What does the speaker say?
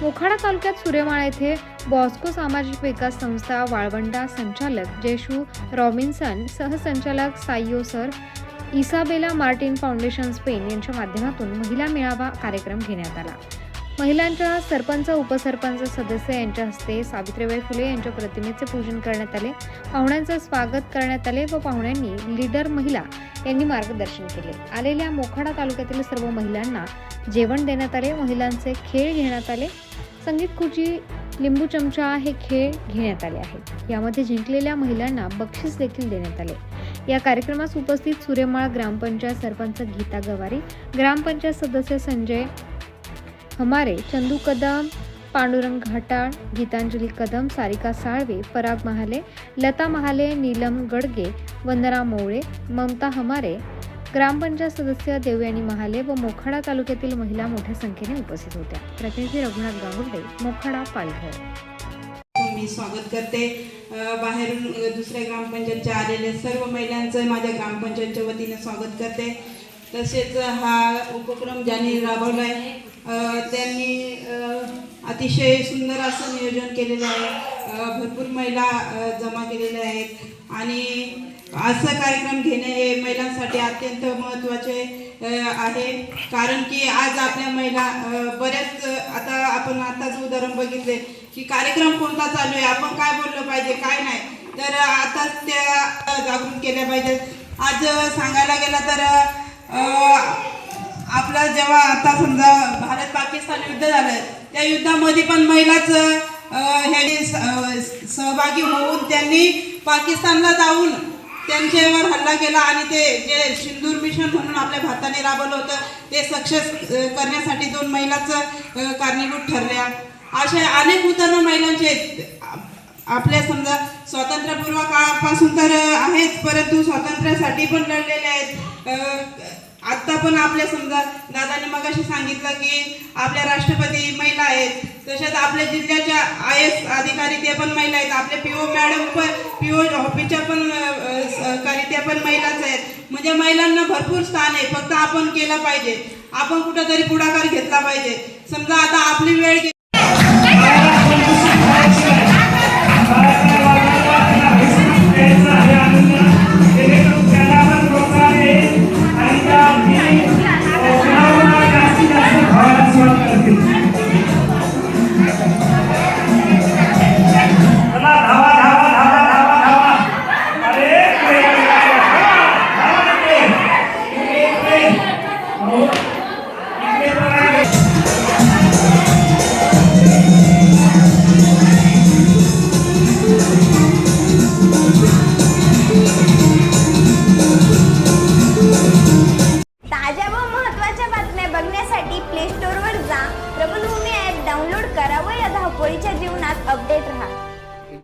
मोखाडा तालुक्यात सूर्यमाळा येथे बॉस्को सामाजिक विकास संस्था वाळवंडा संचालक जेशू रॉबिन्सन सहसंचालक साईयो sir Isabella Martin foundation Spain यांच्या माध्यमातून महिला मेळावा कार्यक्रम घेण्यात आला. महिलांच्या सरपंच उपसरपंच सदस्य यांच्या हस्ते सावित्रीबाई फुले यांच्या प्रतिमेचे पूजन करण्यात आले. पाहुण्यांचं स्वागत करण्यात आले व पाहुण्यांनी लीडर महिला यांनी मार्गदर्शन केले. आलेल्या मोखाडा तालुक्यातील सर्व महिलांना जेवण देण्यात आले. महिलांचे खेळ घेण्यात आले. संगीत खुर्ची लिंबू चमचा हे खेळ घेण्यात आले आहेत. यामध्ये जिंकलेल्या महिलांना बक्षीस देखील देण्यात आले. या कार्यक्रमास उपस्थित सूर्यमाळ ग्रामपंचायत सरपंच गीता गवारी ग्रामपंचायत सदस्य संजय हमारे चंदू कदम पांडुरंग घाटाळ गीतांजली कदम सारिका साळवे पराग महाले लता महाले नीलम गडगे वंदना मोळे ममता हमारे ग्रामपंचायत सदस्य देवयानी महाले व मोखाडा तालुक्यातील महिला मोठ्या संख्येने उपस्थित होत्या. प्रतिनिधी रघुनाथ गावडे मोखाडा पालघर. मी स्वागत करते. बाहेरून दुसऱ्या ग्रामपंचायतच्या आलेल्या सर्व महिलांचं माझ्या ग्रामपंचायतच्या वतीने स्वागत करते. तसेच हा उपक्रम ज्यांनी राबवला आहे त्यांनी अतिशय सुंदर असं नियोजन केलेलं आहे. भरपूर महिला जमा केलेल्या आहेत. आणि असं कार्यक्रम घेणे हे महिलांसाठी अत्यंत महत्त्वाचे आहे. कारण की आज आपल्या महिला बऱ्याच आता आपण आताच उदाहरण बघितले की कार्यक्रम कोणता चालू आहे? आपण काय बोललं पाहिजे काय नाही? तर आताच त्या जागृत केल्या पाहिजेत. आज सांगायला गेलं तर आपला जेव्हा आता समजा भारत पाकिस्तान युद्ध झालं त्या युद्धामध्ये पण महिलाच ह्यानी सहभागी होऊन त्यांनी पाकिस्तानला जाऊन त्यांच्यावर हल्ला केला आणि ते जे सिंदूर मिशन म्हणून आपल्या भारताने राबवलं होतं ते सक्सेस करण्यासाठी दोन महिलाच कारणीभूत ठरल्या असे अनेक उदाहरणं महिलांचे आहेत. आपल्या समजा स्वातंत्र्यपूर्व काळापासून तर आहेच परंतु स्वातंत्र्यासाठी पण लढलेले आहेत आत्ता पण आपल्या समजा दादाने मगाशी सांगितलं की आपल्या राष्ट्रपती महिला आहेत तसेच आपल्या जिल्ह्याच्या आय एस अधिकारी ते पण महिला आहेत आपले पी ओ मॅडम पण पी ओ ऑफिसच्या पण सहकारी त्या पण महिलाच आहेत. म्हणजे महिलांना भरपूर स्थान आहे फक्त आपण केलं पाहिजे. आपण कुठंतरी पुढाकार घेतला पाहिजे. समजा आता आपली वेळ स्टोअरवर जा. प्रबलभूमी ॲप डाउनलोड करा व या धावपळीच्या जीवनात अपडेट राहा.